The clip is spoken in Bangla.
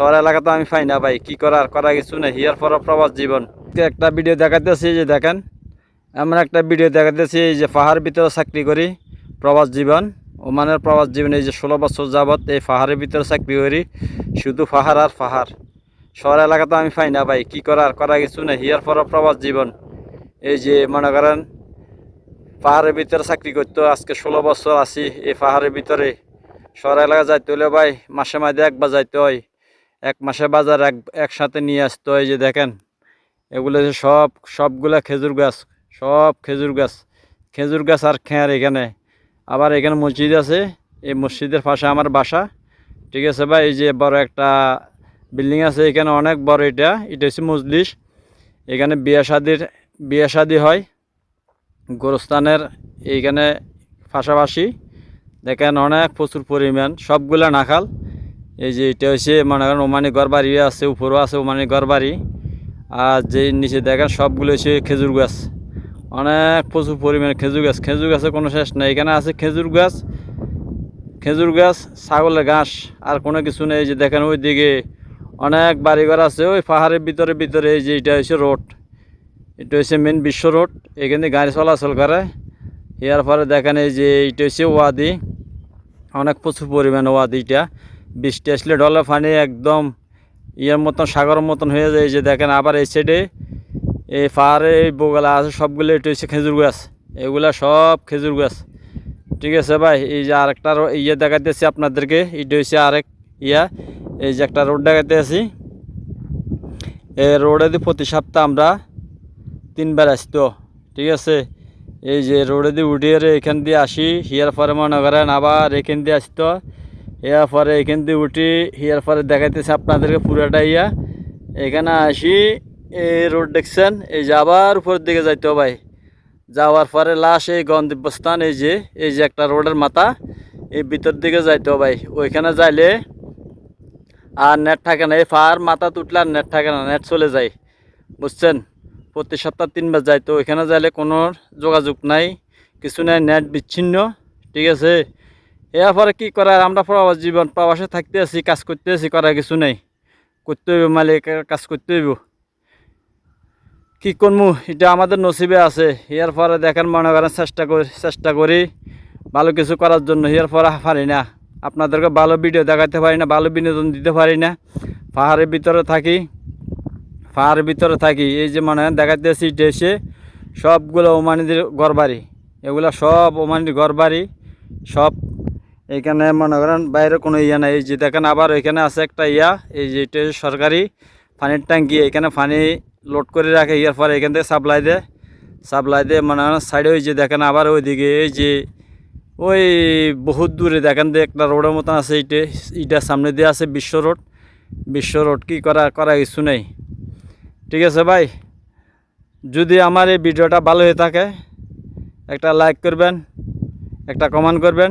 শহর এলাকা তো আমি পাই না ভাই। কি করার করা কিছু নেই। হিয়ার পর প্রবাস জীবন। একটা ভিডিও দেখাতেছি যে দেখেন। এমন একটা ভিডিও দেখাতেছি এই যে পাহাড়ের ভিতরে চাকরি করি, প্রবাস জীবন। ওমানের প্রবাস জীবন এই যে ষোলো বছর যাবত এই পাহাড়ের ভিতরে চাকরি করি, শুধু পাহাড় আর পাহাড়। শহর এলাকা তো আমি পাই না ভাই। কি করার করা কিছু নেই। হিয়ার পর প্রবাস জীবন। এই যে মনে করেন, পাহাড়ের ভিতরে চাকরি করতো আজকে ষোলো বছর আছি। এই পাহাড়ের ভিতরে শহর এলাকা যাইতে হলে ভাই, মাসে মাঝে একবার যাইতে হয়। এক মাসে বাজার এক, একসাথে নিয়ে আসতো, এই যে দেখেন, এগুলো যে সব, সবগুলা খেজুর গাছ, সব খেজুর গাছ খেজুর গাছ আর খেয়ার এখানে। আবার এখানে মসজিদ আছে, এই মসজিদের পাশে আমার বাসা, ঠিক আছে ভাই? এই যে বড় একটা বিল্ডিং আছে, এখানে অনেক বড় এটা এটা হচ্ছে মজলিস। এখানে বিয়ে শাদির, বিয়ে শাদি হয়, গোরস্থানের এইখানে পাশাপাশি। দেখেন অনেক প্রচুর পরিমাণ, সবগুলা নাখাল। এই যে এটা হচ্ছে, মনে করেন, ওমানি ঘরবাড়ি আছে, উপরও আছে ওমানি ঘরবাড়ি। আর যে নিচে দেখেন, সবগুলো হচ্ছে খেজুর গাছ। অনেক প্রচুর পরিমাণে খেজুর গাছ। খেজুর গাছের কোনো শেষ নেই। এখানে আছে খেজুর গাছ খেজুর গাছ, ছাগলের ঘাস, আর কোনো কিছু নেই। যে দেখেন ওই দিকে অনেক বাড়িঘর আছে, ওই পাহাড়ের ভিতরে ভিতরে এই যে এটা হচ্ছে রোড। এটা হচ্ছে মেন বিশ্ব রোড। এখানে গাড়ি চলাচল করে। এর পরে দেখেন, এই যে এইটা হচ্ছে ওয়াদি। অনেক প্রচুর পরিমাণ ওয়াদিটা বৃষ্টি আসলে ডলে পানি একদম ইয়ের মতন, সাগরের মতন হয়ে যায়। যে দেখেন আবার এই সাইডে এই পাহাড়ে এই বোগালা আছে, সবগুলো এটা হচ্ছে খেজুর গাছ। এগুলা সব খেজুর গাছ। ঠিক আছে ভাই, এই যে আরেকটা ইয়ে দেখাতেছি আপনাদেরকে। এটা হচ্ছে আরেক ইয়া। এই যে একটা রোড দেখাতে আছি এই রোডে দিয়ে প্রতি সপ্তাহ আমরা তিনবার আসতো। ঠিক আছে? এই যে রোডে দিয়ে উঠিয়ে এখান দিয়ে আসি, হিয়ার পরে মনে করেন আবার এখান দিয়ে আসতো। ইয়ার পরে এখান দিয়ে উঠি, হিয়ার পরে দেখাইতেছে আপনাদেরকে পুরাটা ইয়া। এখানে আসি, এই রোড দেখছেন? এই যে আবার উপরের দিকে যাইতে ভাই। যাওয়ার পরে লাশ এই গন্তব্যস্থান এই যে এই যে একটা রোডের মাথা, এই ভিতর দিকে যাইতে ভাই। ওইখানে যাইলে আর নেট থাকে না। এই ফার মাথা তুটলে আর নেট থাকে না নেট চলে যায়। বুঝছেন? প্রতি সপ্তাহ তিনবার যাই তো ওইখানে যাইলে কোনো যোগাযোগ নাই, কিছু নাই নেট বিচ্ছিন্ন, ঠিক আছে? এরপরে কি করার? আমরা প্রবাস জীবন, প্রবাসে থাকতে আছি, কাজ করতে আছি, করার কিছু নেই। করতে হইব, মালিকের কাজ করতে হইব। কি করব এটা আমাদের নসিবে আছে। ইয়ার পরে দেখেন, মনে করেন চেষ্টা করি চেষ্টা করি ভালো কিছু করার জন্য। ইয়ার পরে পারি না। আপনাদেরকে ভালো ভিডিও দেখাতে পারি না, ভালো বিনোদন দিতে পারি না। পাহাড়ের ভিতরে থাকি, পাহাড়ের ভিতরে থাকি। এই যে মনে হয় দেখাতেছি এটা এসে সবগুলো ওমানিদের ঘরবাড়ি। এগুলো সব ওমানির ঘরবাড়ি, সব এখানে মনে করেন বাইরে কোনো ইয়া নাই। এই যে দেখেন আবার এখানে আছে একটা ইয়া, এই যে এটা সরকারি পানির ট্যাঙ্কি, এখানে পানি লোড করে রাখে ইয়ার পরে এখান থেকে সাপ্লাই দেয়। সাপ্লাই দিয়ে মনে করেন সাইডে ওই যে দেখেন আবার ওইদিকে এই যে ওই বহুত দূরে দেখেন যে একটা রোডের মতন আছে এইটা এইটার সামনে দিয়ে আছে বিশ্ব রোড। বিশ্ব রোড কি করা করা কিছু নেই। ঠিক আছে ভাই, যদি আমার এই ভিডিওটা ভালো হয়ে থাকে, একটা লাইক করবেন, একটা কমেন্ট করবেন।